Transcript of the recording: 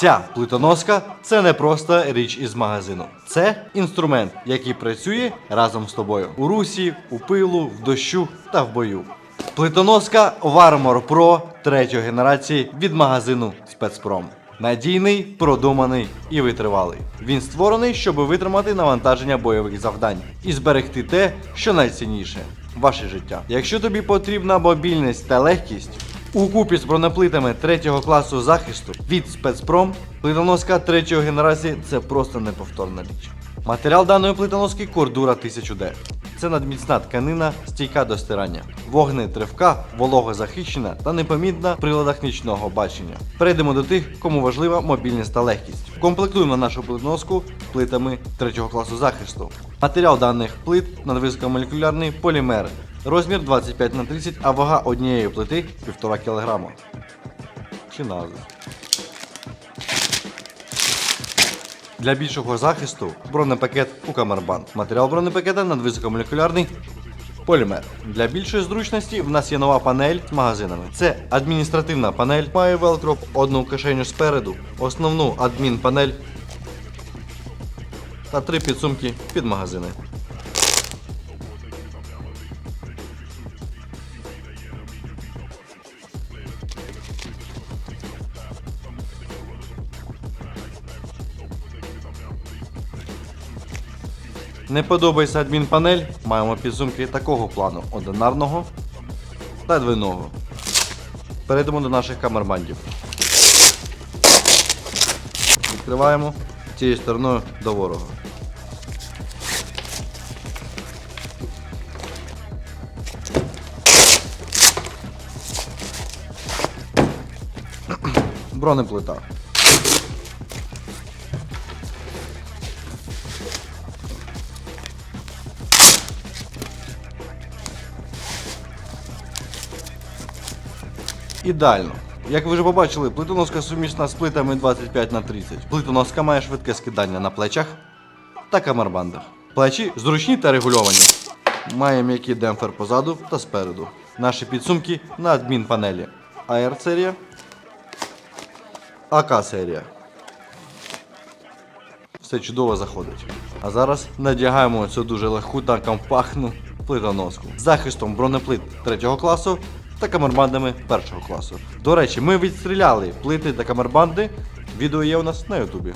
Ця плитоноска це не просто річ із магазину. Це інструмент, який працює разом з тобою у русі, у пилу, в дощу та в бою. Плитоноска Warmor Pro третьої генерації від магазину Спецпром. Надійний, продуманий і витривалий. Він створений, щоб витримати навантаження бойових завдань і зберегти те, що найцінніше ваше життя. Якщо тобі потрібна мобільність та легкість, у купі з бронеплитами третього класу захисту від спецпром плитоноска третьої генерації це просто неповторна річ. Матеріал даної плитоноски кордура 1000D. Це надміцна тканина, стійка до стирання, вогнетривка, вологозахищена та непомітна в приладах нічного бачення. Перейдемо до тих, кому важлива мобільність та легкість. Комплектуємо нашу плитоноску плитами третього класу захисту. Матеріал даних плит надвисокомолекулярний полімер. Розмір 25 на 30, а вага однієї плити 1,5 кг. Чи назва. Для більшого захисту бронепакет у камербанд. Матеріал бронепакета надвисокомолекулярний полімер. Для більшої зручності в нас є нова панель з магазинами. Це адміністративна панель, має велкроп, одну кишеню спереду, основну адмінпанель та три підсумки під магазини. Не подобається адмінпанель, маємо підсумки такого плану одинарного та двойного. Перейдемо до наших камербандів. Відкриваємо цією стороною до ворога. Бронеплита. Ідеально. Як ви вже побачили, плитоноска сумісна з плитами 25 на 30. Плитоноска має швидке скидання на плечах та камербандах. Плечі зручні та регульовані. Має м'який демпфер позаду та спереду. Наші підсумки на адмінпанелі. AR серія. АК серія. Все чудово заходить. А зараз надягаємо цю дуже легку та компактну плитоноску з захистом бронеплит 3 класу та камербандами першого класу. До речі, ми відстріляли плити та камербанди. Відео є у нас на Ютубі.